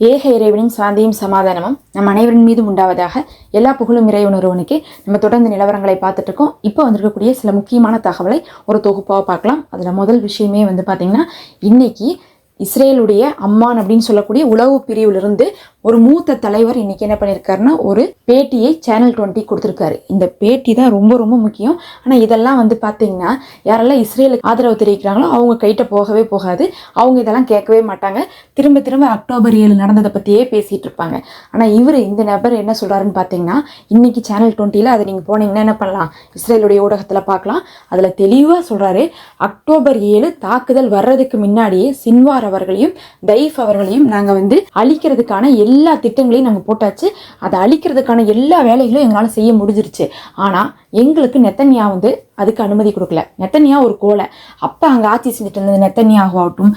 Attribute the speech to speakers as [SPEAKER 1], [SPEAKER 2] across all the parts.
[SPEAKER 1] ஏக இறைவனின் சாந்தியும் சமாதானமும் நம் அனைவரின் மீதும் உண்டாவதாக எல்லா புகழும் இறைவனொருவனுக்கு நம்ம தொடர்ந்து நிலவரங்களை பார்த்துட்டு இருக்கோம் இப்போ வந்திருக்கக்கூடிய சில முக்கியமான தகவலை ஒரு தொகுப்பாக பார்க்கலாம். அதில் முதல் விஷயமே வந்து பார்த்திங்கன்னா இன்னைக்கு இஸ்ரேலுடைய அம்மான் அப்படின்னு சொல்லக்கூடிய உளவு பிரிவிலிருந்து ஒரு மூத்த தலைவர் இன்னைக்கு என்ன பண்ணியிருக்காருன்னா ஒரு பேட்டியை சேனல் டுவெண்ட்டி கொடுத்துருக்காரு. இந்த பேட்டி தான் ரொம்ப ரொம்ப முக்கியம். ஆனால் இதெல்லாம் வந்து பார்த்தீங்கன்னா யாரெல்லாம் இஸ்ரேலுக்கு ஆதரவு தெரிவிக்கிறாங்களோ அவங்க கைட்ட போகவே போகாது. அவங்க இதெல்லாம் கேட்கவே மாட்டாங்க. திரும்ப திரும்ப அக்டோபர் ஏழு நடந்ததை பற்றியே பேசிகிட்டு இருப்பாங்க. ஆனால் இவர் இந்த நபர் என்ன சொல்கிறாருன்னு பார்த்தீங்கன்னா இன்னைக்கு சேனல் டுவெண்ட்டியில் அதை நீங்கள் போனீங்கன்னா என்ன பண்ணலாம்? இஸ்ரேலுடைய ஊடகத்தில் பார்க்கலாம் அதில் தெளிவாக சொல்கிறாரு அக்டோபர் ஏழு தாக்குதல் வர்றதுக்கு முன்னாடியே சின்வார் அவர்களையும் தைஃப் அவர்களையும் நாங்கள் வந்து அழிக்கிறதுக்கான எல்லா திட்டங்களையும் நாங்கள் போட்டாச்சு. அதை அழிக்கிறதுக்கான எல்லா வேலைகளும் எங்களால் செய்ய முடிஞ்சிருச்சு. ஆனால் எங்களுக்கு நெத்தன்யா வந்து அதுக்கு அனுமதி கொடுக்கல. நெத்தன்யா ஒரு கோலை அப்போ அங்கே ஆட்சி செஞ்சுட்டு இருந்தது நெத்தன்யாகு ஆகட்டும்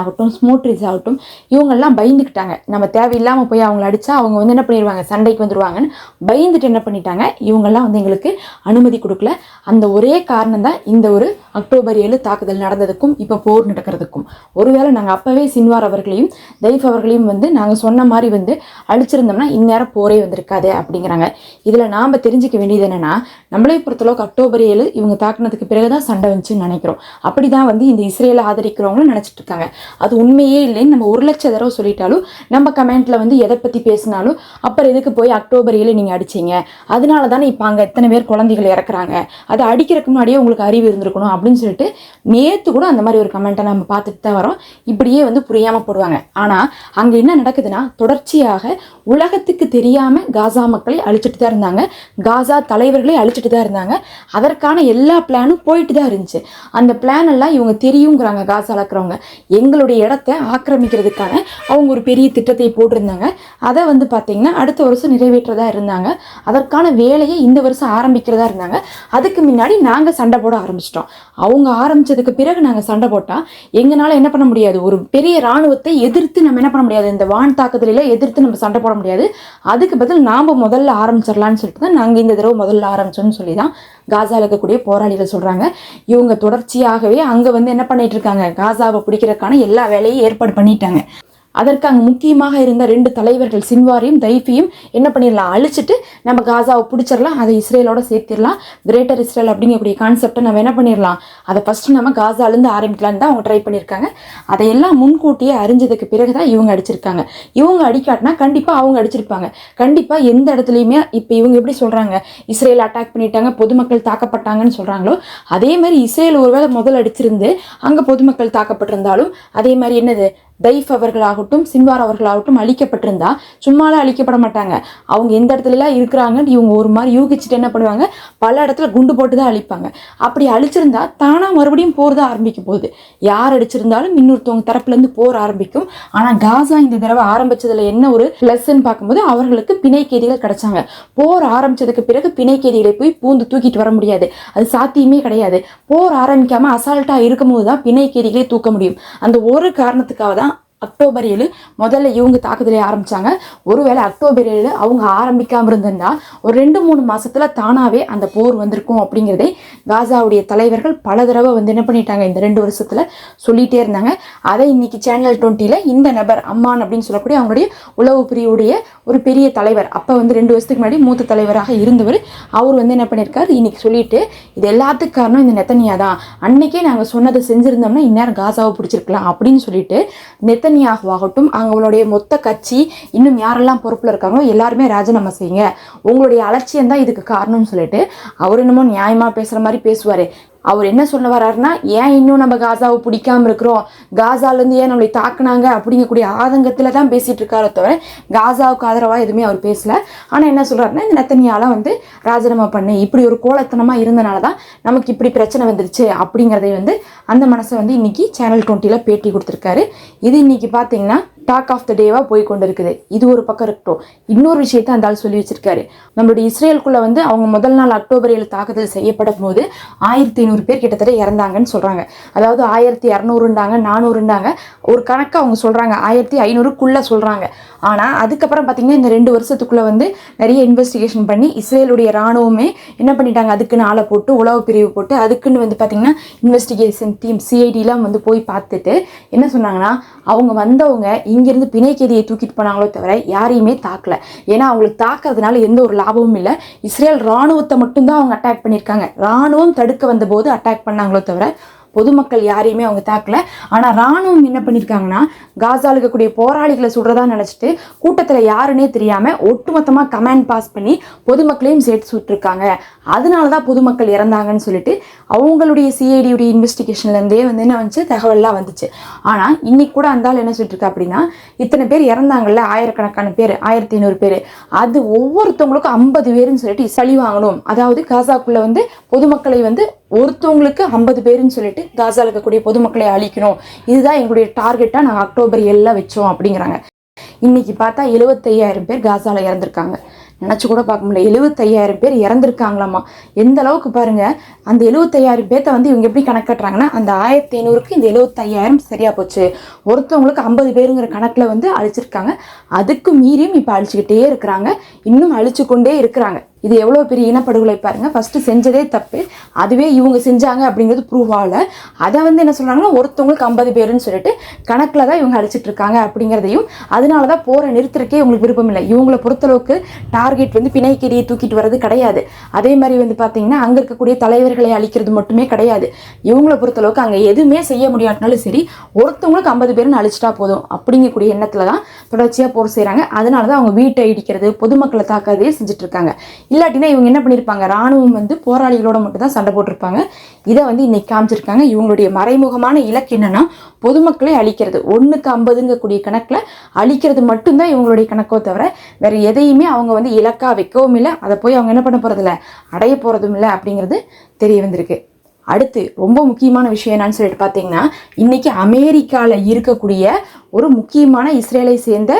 [SPEAKER 1] ஆகட்டும் ஸ்மூட்ரிஸ் ஆகட்டும் இவங்கெல்லாம் பயந்துக்கிட்டாங்க. நம்ம தேவையில்லாமல் போய் அவங்கள அடித்தா அவங்க வந்து என்ன பண்ணிடுவாங்க? சண்டைக்கு வந்துடுவாங்கன்னு பயந்துட்டு என்ன பண்ணிட்டாங்க? இவங்கெல்லாம் வந்து எங்களுக்கு அனுமதி கொடுக்கல. அந்த ஒரே காரணம் தான் இந்த ஒரு அக்டோபர் ஏழு தாக்குதல் நடந்ததுக்கும் இப்போ போர் நடக்கிறதுக்கும். ஒருவேளை நாங்கள் அப்போவே சின்வார் அவர்களையும் தைஃப் அவர்களையும் வந்து நாங்கள் சொன்ன மாதிரி வந்து அழிச்சிருந்தோம்னா இந்நேரம் போரே வந்திருக்காது அப்படிங்கிறாங்க. இதில் நாம் தெரிஞ்சுக்க வேண்டியது என்னென்னா நம்மளே பொறுத்தளவுக்கு அக்டோபர் ஏழு இவங்க தாக்குனதுக்கு பிறகு தான் சண்டை வந்துச்சுன்னு நினைக்கிறோம். அப்படி தான் வந்து இந்த இஸ்ரேலை ஆதரிக்கிறவங்களும் நினச்சிட்டு இருக்காங்க. அது உண்மையே இல்லைன்னு நம்ம ஒரு லட்ச தடவை சொல்லிட்டாலும் நம்ம கமெண்ட்டில் வந்து எதை பற்றி பேசினாலும் அப்புறம் எதுக்கு போய் அக்டோபர் ஏழு நீங்கள் அடிச்சீங்க? அதனால தானே இப்போ அங்கே எத்தனை பேர் குழந்தைகள் இறக்குறாங்க? அதை அடிக்கிறதுக்கு முன்னாடியே உங்களுக்கு அறிவு இருந்திருக்கணும் அப்படின்னு சொல்லிட்டு நேற்று கூட அந்த மாதிரி ஒரு கமெண்ட்டை நம்ம பார்த்துட்டு தான் வரோம். இப்படியே வந்து புரியாமல் போடுவாங்க. ஆனால் அங்கே என்ன நடக்குதுன்னா தொடர்ச்சியாக உலகத்துக்கு தெரியாமல் காசா மக்களை அழிச்சிட்டு தான் இருந்தாங்க. காசா தலைவர்களை அழிச்சிட்டு தான் இருந்தாங்க. அதற்கான எல்லா பிளானும் போயிட்டு தான் இருந்துச்சு. அந்த பிளான் எல்லாம் இவங்க தெரியுங்கிறாங்க காசு அளக்குறவங்க. எங்களுடைய இடத்த ஆக்கிரமிக்கிறதுக்கான அவங்க ஒரு பெரிய திட்டத்தை போட்டிருந்தாங்க. அதை வந்து பார்த்தீங்கன்னா அடுத்த வருஷம் நிறைவேற்றதா இருந்தாங்க. அதற்கான வேலையை இந்த வருஷம் ஆரம்பிக்கிறதா இருந்தாங்க. அதுக்கு முன்னாடி நாங்கள் சண்டை போட ஆரம்பிச்சிட்டோம். அவங்க ஆரம்பிச்சதுக்கு பிறகு நாங்கள் சண்டை போட்டால் எங்களால் என்ன பண்ண முடியாது? ஒரு பெரிய இராணுவத்தை எதிர்த்து நம்ம என்ன பண்ண முடியாது? இந்த வான் தாக்குதலில் எதிர்த்து நம்ம சண்டை போட முடியாது. அதுக்கு பதில் நாம் முதல்ல ஆரம்பிச்சிடலான்னு சொல்லிட்டு தான் நாங்கள் இந்த தடவை முதல்ல ஆரம்பிச்சோன்னு சொல்லி தான் காசாவில் இருக்கக்கூடிய போராளிகள் சொல்கிறாங்க இவங்க தொடர்ச்சியாகவே அங்கே வந்து என்ன பண்ணிட்டு இருக்காங்க? காசாவை பிடிக்கிறதுக்கான எல்லா வேலையும் ஏற்பாடு பண்ணிட்டாங்க. அதற்கு அங்கே முக்கியமாக இருந்த ரெண்டு தலைவர்கள் சின்வாரியும் தைஃபியும் என்ன பண்ணிடலாம் அழிச்சிட்டு நம்ம காசாவை பிடிச்சிடலாம் அதை இஸ்ரேலோட சேர்த்திடலாம் கிரேட்டர் இஸ்ரேல் அப்படிங்கக்கூடிய கான்செப்டை நம்ம என்ன பண்ணிடலாம் அதை ஃபஸ்ட்டு நம்ம காசாலேருந்து ஆரம்பிக்கலான்னு தான் அவங்க ட்ரை பண்ணியிருக்காங்க அதையெல்லாம் முன்கூட்டியே அறிஞ்சதுக்கு பிறகு தான் இவங்க அடிச்சிருக்காங்க. இவங்க அடிக்காட்டினா கண்டிப்பாக அவங்க அடிச்சிருப்பாங்க. கண்டிப்பாக எந்த இடத்துலையுமே இப்போ இவங்க எப்படி சொல்கிறாங்க இஸ்ரேல் அட்டாக் பண்ணிட்டாங்க பொதுமக்கள் தாக்கப்பட்டாங்கன்னு சொல்கிறாங்களோ அதே மாதிரி இஸ்ரேல் ஒருவேளை முதல் அடிச்சிருந்து அங்கே பொதுமக்கள் தாக்கப்பட்டிருந்தாலும் அதே மாதிரி என்னது? தைஃப் அவர்களாகட்டும் சின்வார் அவர்களாகட்டும் அழிக்கப்பட்டிருந்தா சும்மாலாம் அழிக்கப்பட மாட்டாங்க அவங்க எந்த இடத்துலலாம் இருக்கிறாங்கன்னு இவங்க ஒரு மாதிரி யூகிச்சுட்டு என்ன பண்ணுவாங்க? பல இடத்துல குண்டு போட்டு தான் அழிப்பாங்க. அப்படி அழிச்சிருந்தா தானாக மறுபடியும் போர் தான் ஆரம்பிக்க போகுது. யார் அடிச்சிருந்தாலும் இன்னொருத்தவங்க தரப்புலேருந்து போர் ஆரம்பிக்கும். ஆனால் காசா இந்த தடவை ஆரம்பித்ததில் என்ன ஒரு ப்ளஸ்ன்னு பார்க்கும்போது அவர்களுக்கு பிணைக்கேதிகள் கிடைச்சாங்க. போர் ஆரம்பிச்சதுக்கு பிறகு பிணைக்கேதிகளை போய் பூந்து தூக்கிட்டு வர முடியாது. அது சாத்தியமே கிடையாது. போர் ஆரம்பிக்காமல் அசால்ட்டாக இருக்கும்போது தான் பிணைக்கேதிகளை தூக்க முடியும். அந்த ஒரு காரணத்துக்காக தான் அக்டோபர் ஏழு. முதல்ல இவங்க தாக்குதலை ஆரம்பிச்சாங்க. ஒருவேளை அக்டோபர் ஏழு அவங்க ஆரம்பிக்காமல் இருந்திருந்தா ஒரு ரெண்டு மூணு மாதத்தில் தானாகவே அந்த போர் வந்திருக்கும் அப்படிங்கிறதே காசாவுடைய தலைவர்கள் பல தடவை வந்து என்ன பண்ணிட்டாங்க இந்த ரெண்டு வருஷத்தில் சொல்லிகிட்டே இருந்தாங்க. அதை இன்னைக்கு சேனல் டுவெண்ட்டியில் இந்த நபர் அம்மான் அப்படின்னு சொல்லக்கூடிய அவங்களுடைய உளவு பிரிவுடைய ஒரு பெரிய தலைவர் அப்போ வந்து ரெண்டு வருஷத்துக்கு முன்னாடி மூத்த தலைவராக இருந்தவர் அவர் வந்து என்ன பண்ணியிருக்காரு இன்னைக்கு சொல்லிட்டு இது எல்லாத்துக்கும் காரணம் இந்த நெத்தனியா தான். அன்னைக்கே நாங்கள் சொன்னதை செஞ்சுருந்தோம்னா இந்நேரம் காசாவை பிடிச்சிருக்கலாம் அப்படின்னு சொல்லிட்டு நெத்தனியாகவாகட்டும் அவங்களுடைய மொத்த கட்சி இன்னும் யாரெல்லாம் பொறுப்பில் இருக்காங்களோ எல்லாருமே ராஜினாமா செய்யுங்க. உங்களுடைய அலட்சியம் தான் இதுக்கு காரணம்னு சொல்லிட்டு அவர் என்னமோ நியாயமாக பேசுகிற மாதிரி பேசுவார். அவர் என்ன சொல்ல வர்றாருன்னா ஏன் இன்னும் நம்ம காசாவை பிடிக்காம இருக்கிறோம்? காசாலேருந்து ஏன் நம்மளை தாக்குனாங்க? அப்படிங்கக்கூடிய ஆதங்கத்தில் தான் பேசிகிட்டு இருக்காரோ தவிர காசாவுக்கு ஆதரவாக எதுவுமே அவர் பேசல. ஆனால் என்ன சொல்கிறாருன்னா இந்த நெத்தனியாலாம் வந்து ராஜினாமா பண்ணு இப்படி ஒரு கோலத்தனமாக இருந்தனால தான் நமக்கு இப்படி பிரச்சனை வந்துருச்சு அப்படிங்கிறதை வந்து அந்த மனசை வந்து இன்னைக்கு சேனல் டுவெண்ட்டியில் பேட்டி கொடுத்துருக்காரு. இது இன்றைக்கி பார்த்தீங்கன்னா டாக் ஆஃப் த டேவாக போய் கொண்டு இருக்குது இது ஒரு பக்கம் இருக்கட்டும். இன்னொரு விஷயத்தை அந்த ஆள் சொல்லி வச்சிருக்காரு. நம்மளுடைய இஸ்ரேலுக்குள்ள வந்து அவங்க முதல் நாள் அக்டோபர் ஏழு தாக்குதல் செய்யப்படும் போது ஆயிரத்தி ஐநூறு பேர் கிட்டத்தட்ட இறந்தாங்கன்னு சொல்றாங்க. அதாவது ஆயிரத்தி இரநூறுண்டாங்க நானூறுண்டாங்க ஒரு கணக்கு அவங்க சொல்றாங்க. ஆயிரத்தி ஐநூறுக்குள்ள சொல்றாங்க. ஆனால் அதுக்கப்புறம் பார்த்தீங்கன்னா இந்த ரெண்டு வருஷத்துக்குள்ள வந்து நிறைய இன்வெஸ்டிகேஷன் பண்ணி இஸ்ரேலுடைய ராணுவமே என்ன பண்ணிட்டாங்க? அதுக்குன்னு ஆளை போட்டு உளவு பிரிவு போட்டு அதுக்குன்னு வந்து பார்த்தீங்கன்னா இன்வெஸ்டிகேஷன் டீம் சிஐடிலாம் வந்து போய் பார்த்துட்டு என்ன சொன்னாங்கன்னா அவங்க வந்தவங்க இங்கிருந்து பிணைக்கதியை தூக்கிட்டு போனாங்களோ தவிர யாரையுமே தாக்கல. ஏன்னா அவங்களுக்கு தாக்குறதுனால எந்த ஒரு லாபமும் இல்லை. இஸ்ரேல் ராணுவத்தை மட்டும்தான் அவங்க அட்டாக் பண்ணியிருக்காங்க. ராணுவம் தடுக்க வந்தபோது அட்டாக் பண்ணாங்களோ தவிர பொதுமக்கள் யாரையுமே அவங்க தாக்கல. ஆனால் ராணுவம் என்ன பண்ணியிருக்காங்கன்னா காசால இருக்கக்கூடிய போராளிகளை சுடுறதா நினச்சிட்டு கூட்டத்தில் யாருன்னே தெரியாமல் ஒட்டுமொத்தமாக கமாண்ட் பாஸ் பண்ணி பொதுமக்களையும் சேர்த்து சுட்டிருக்காங்க. அதனால தான் பொதுமக்கள் இறந்தாங்கன்னு சொல்லிட்டு அவங்களுடைய சிஐடியுடைய இன்வெஸ்டிகேஷன்லேருந்தே வந்து என்ன வந்துச்சு? தகவல்லாம் வந்துச்சு. ஆனால் இன்னைக்கு கூட அந்த ஆள் என்ன சொல்லிட்டுருக்கா அப்படின்னா இத்தனை பேர் இறந்தாங்கல்ல ஆயிரக்கணக்கான பேர் ஆயிரத்தி ஐநூறு பேர். அது ஒவ்வொருத்தவங்களுக்கும் ஐம்பது பேருன்னு சொல்லிட்டு சளி வாங்கணும். அதாவது காசாக்குள்ளே வந்து பொதுமக்களை வந்து ஒருத்தவங்களுக்கு ஐம்பது பேருன்னு சொல்லிட்டு காசாவில் இருக்கக்கூடிய பொதுமக்களை அழிக்கணும். இதுதான் எங்களுடைய டார்கெட்டாக நாங்கள் அக்டோபர் எல்லாம் வச்சோம் அப்படிங்கிறாங்க. இன்னைக்கு பார்த்தா எழுபத்தையாயிரம் பேர் காசாவில் இறந்துருக்காங்க. நினச்சி கூட பார்க்க முடியல. எழுபத்தையாயிரம் பேர் இறந்துருக்காங்களாமா? எந்த அளவுக்கு பாருங்க அந்த எழுபத்தையாயிரம் பேர்த்த வந்து இவங்க எப்படி கணக்கட்டுறாங்கன்னா அந்த ஆயிரத்தி ஐநூறுக்கு இந்த எழுபத்தையாயிரம் சரியாக போச்சு. ஒருத்தவங்களுக்கு ஐம்பது பேருங்கிற கணக்கில் வந்து அழிச்சிருக்காங்க. அதுக்கு மீறியும் இப்போ அழிச்சிக்கிட்டே இருக்கிறாங்க. இன்னும் அழிச்சு கொண்டே இருக்கிறாங்க. இது எவ்வளோ பெரிய இனப்படுகொலை பாருங்க. ஃபஸ்ட்டு செஞ்சதே தப்பு. அதுவே இவங்க செஞ்சாங்க அப்படிங்கிறது ப்ரூவ் ஆகலை அதை வந்து என்ன சொல்கிறாங்கன்னா ஒருத்தவங்களுக்கு ஐம்பது பேருன்னு சொல்லிட்டு கணக்கில் தான் இவங்க அழிச்சிட்டு இருக்காங்க அப்படிங்கிறதையும் அதனால தான் போகிற நிறுத்தருக்கே இவங்களுக்கு விருப்பம் இல்லை. இவங்களை பொறுத்தளவுக்கு டார்கெட் வந்து பிணைக்கடியை தூக்கிட்டு வர்றது கிடையாது. அதே மாதிரி வந்து பார்த்திங்கன்னா அங்கே இருக்கக்கூடிய தலைவர்களை அழிக்கிறது மட்டுமே கிடையாது. இவங்களை பொறுத்தளவுக்கு அங்கே எதுவுமே செய்ய முடியாட்டினாலும் சரி ஒருத்தவங்களுக்கு ஐம்பது பேருன்னு அழிச்சிட்டா போதும் அப்படிங்கக்கூடிய எண்ணத்தில் தான் தொடர்ச்சியாக போர் செய்கிறாங்க அதனால தான் அவங்க வீட்டை இடிக்கிறது பொதுமக்களை தாக்காதே செஞ்சுட்டு இருக்காங்க இல்லாட்டினா இவங்க என்ன பண்ணியிருப்பாங்க ராணுவம் வந்து போராளிகளோட மட்டும் தான் சண்டை போட்டிருப்பாங்க. இதை வந்து இன்னைக்கு காமிச்சிருக்காங்க. இவங்களுடைய மறைமுகமான இலக்கு என்னன்னா பொதுமக்களை அழிக்கிறது. ஒன்றுக்கு ஐம்பதுங்கக்கூடிய கணக்கில் அழிக்கிறது மட்டும்தான் இவங்களுடைய கணக்கோ தவிர வேற எதையுமே அவங்க வந்து இலக்காக வைக்கவும் இல்லை. அதை போய் அவங்க என்ன பண்ண போகிறதில்ல அடைய போகிறதும் இல்லை அப்படிங்கிறது தெரிய வந்திருக்கு. அடுத்து ரொம்ப முக்கியமான விஷயம் என்னன்னு சொல்லிட்டு பார்த்தீங்கன்னா இன்னைக்கு அமெரிக்காவில் இருக்கக்கூடிய ஒரு முக்கியமான இஸ்ரேலை சேர்ந்த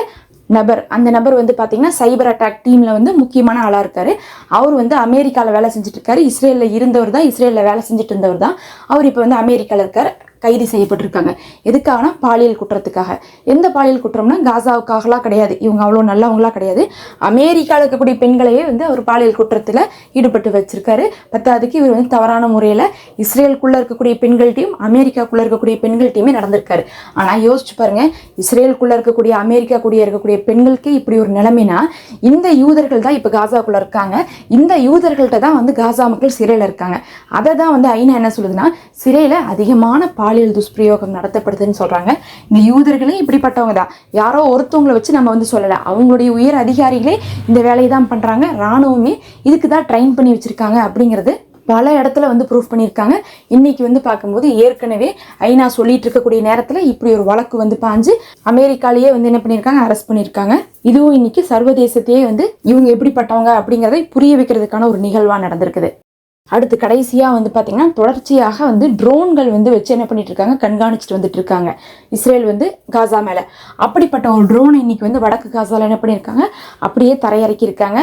[SPEAKER 1] நபர். அந்த நபர் வந்து பார்த்தீங்கன்னா சைபர் அட்டாக் டீமில் வந்து முக்கியமான ஆளாக இருக்காரு. அவர் வந்து அமெரிக்காவில் வேலை செஞ்சுட்டு இருக்காரு. இஸ்ரேலில் இருந்தவர் தான் இஸ்ரேலில் வேலை செஞ்சுட்டு இருந்தவர் தான். அவர் இப்போ வந்து அமெரிக்காவில் இருக்கார். கைது செய்யப்பட்டிருக்காங்க. எதுக்காகனா பாலியல் குற்றத்துக்காக. எந்த பாலியல் குற்றம்னா காசாவுக்காகலாம் கிடையாது. இவங்க அவ்வளோ நல்லவங்களாம் கிடையாது. அமெரிக்காவில் இருக்கக்கூடிய பெண்களையே வந்து அவர் பாலியல் குற்றத்தில் ஈடுபட்டு வச்சிருக்காரு. பத்தாவதுக்கு இவர் வந்து தவறான முறையில் இஸ்ரேலுக்குள்ளே இருக்கக்கூடிய பெண்கள்ட்டையும் அமெரிக்காக்குள்ளே இருக்கக்கூடிய பெண்கள்கிட்டையுமே நடந்திருக்காரு. ஆனால் யோசிச்சு பாருங்க இஸ்ரேலுக்குள்ளே இருக்கக்கூடிய அமெரிக்கா கூடிய இருக்கக்கூடிய பெண்களுக்கு இப்படி ஒரு நிலைமைனா இந்த யூதர்கள் தான் இப்போ காசாக்குள்ளே இருக்காங்க. இந்த யூதர்கள்ட்ட தான் வந்து காசா மக்கள் சிறையில் இருக்காங்க. அதை தான் வந்து ஐநா என்ன சொல்லுதுன்னா சிறையில் அதிகமான பாலியல் துஷ்பிரயோகம் நடத்தப்படுதுன்னு சொல்கிறாங்க இந்த யூதர்களே இப்படிப்பட்டவங்க தான். யாரோ ஒருத்தவங்களை வச்சு நம்ம வந்து சொல்லலை. அவங்களுடைய உயர் அதிகாரிகளே இந்த வேலையை தான் பண்ணுறாங்க இராணுவமே இதுக்கு தான் ட்ரெயின் பண்ணி வச்சுருக்காங்க அப்படிங்கிறது பல இடத்துல வந்து ப்ரூஃப் பண்ணியிருக்காங்க. இன்னைக்கு வந்து பார்க்கும்போது ஏற்கனவே ஐநா சொல்லிட்டு இருக்கக்கூடிய நேரத்தில் இப்படி ஒரு வழக்கு வந்து பாஞ்சு அமெரிக்காலேயே வந்து என்ன பண்ணியிருக்காங்க? அரெஸ்ட் பண்ணியிருக்காங்க. இதுவும் இன்னைக்கு சர்வதேசத்தையே வந்து இவங்க எப்படிப்பட்டவங்க அப்படிங்கிறத புரிய வைக்கிறதுக்கான ஒரு நிகழ்வாக நடந்திருக்குது. அடுத்து கடைசியாக வந்து பார்த்திங்கன்னா தொடர்ச்சியாக வந்து ட்ரோன்கள் வந்து வச்சு என்ன பண்ணிட்டு இருக்காங்க கண்காணிச்சுட்டு வந்துட்டு இருக்காங்க இஸ்ரேல் வந்து காசா மேலே. அப்படிப்பட்ட ஒரு ட்ரோன் இன்னைக்கு வந்து வடக்கு காசால என்ன பண்ணியிருக்காங்க அப்படியே தரையிறக்கியிருக்காங்க.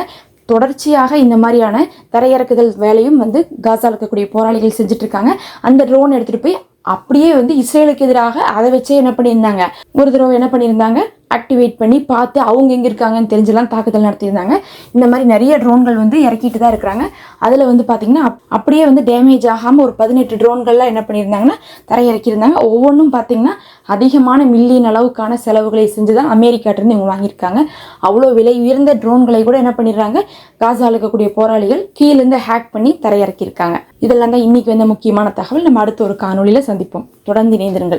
[SPEAKER 1] தொடர்ச்சியாக இந்த மாதிரியான தரையிறக்குதல் வேலையும் வந்து காசால இருக்கக்கூடிய போராளிகள் செஞ்சுட்ருக்காங்க அந்த ட்ரோன் எடுத்துகிட்டு போய் அப்படியே வந்து இஸ்ரேலுக்கு எதிராக அதை வச்சே என்ன பண்ணியிருந்தாங்க? ஒரு தடவை என்ன பண்ணியிருந்தாங்க? ஆக்டிவேட் பண்ணி பார்த்து அவங்க எங்கே இருக்காங்கன்னு தெரிஞ்செல்லாம் தாக்குதல் நடத்தியிருந்தாங்க. இந்த மாதிரி நிறைய ட்ரோன்கள் வந்து இறக்கிட்டு தான் இருக்கிறாங்க. அதில் வந்து பார்த்திங்கன்னா அப்- அப்படியே வந்து டேமேஜ் ஆகாமல் ஒரு பதினெட்டு ட்ரோன்கள்லாம் என்ன பண்ணியிருந்தாங்கன்னா தரையிறக்கியிருந்தாங்க. ஒவ்வொன்றும் பார்த்திங்கன்னா அதிகமான மில்லியன் அளவுக்கான செலவுகளை செஞ்சு தான் அமெரிக்காட்டிருந்து இவங்க வாங்கியிருக்காங்க. அவ்வளோ விலை உயர்ந்த ட்ரோன்களை கூட என்ன பண்ணிடுறாங்க காசால இருக்கக்கூடிய போராளிகள் கீழேருந்து ஹேக் பண்ணி தரையிறக்கியிருக்காங்க. இதெல்லாம் தான் இன்றைக்கி வந்த முக்கியமான தகவல். நம்ம அடுத்த ஒரு காணொலியில் சந்திப்போம். தொடர்ந்து இணைந்திருங்கள்.